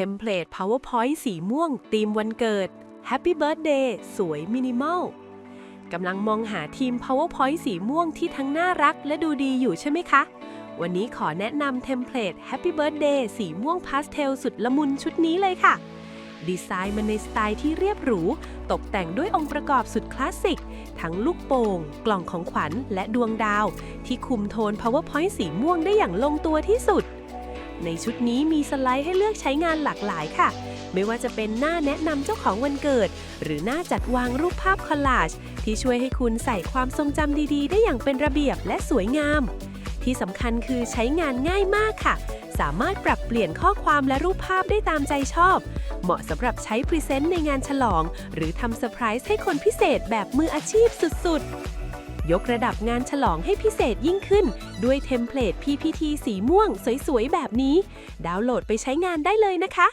เทมเพลต PowerPoint สีม่วงธีมวันเกิด Happy Birthday สวยมินิมอลกำลังมองหาทีม PowerPoint สีม่วงที่ทั้งน่ารักและดูดีอยู่ใช่ไหมคะ วันนี้ขอแนะนำเทมเพลต Happy Birthday สีม่วงพาสเทลสุดละมุนชุดนี้เลยค่ะ ดีไซน์มันในสไตล์ที่เรียบหรู ตกแต่งด้วยองค์ประกอบสุดคลาสสิก ทั้งลูกโป่ง กล่องของขวัญและดวงดาว ที่คุมโทน PowerPoint สีม่วงได้อย่างลงตัวที่สุด ในชุดนี้มีสไลด์ให้เลือกใช้งานหลากหลายค่ะ ไม่ว่าจะเป็นหน้าแนะนำเจ้าของวันเกิด หรือหน้าจัดวางรูปภาพคอลลาจที่ช่วยให้คุณใส่ความทรงจำดีๆ ได้อย่างเป็นระเบียบและสวยงาม ที่สำคัญคือใช้งานง่ายมากค่ะ สามารถปรับเปลี่ยนข้อความและรูปภาพได้ตามใจชอบ เหมาะสำหรับใช้พรีเซนต์ในงานฉลอง หรือทำเซอร์ไพรส์ให้คนพิเศษแบบมืออาชีพสุดๆ ยกระดับงานฉลองให้พิเศษยิ่งขึ้น ด้วยเทมเพลต PPT สีม่วง สวยๆ แบบนี้ ดาวน์โหลดไปใช้งานได้เลยนะคะ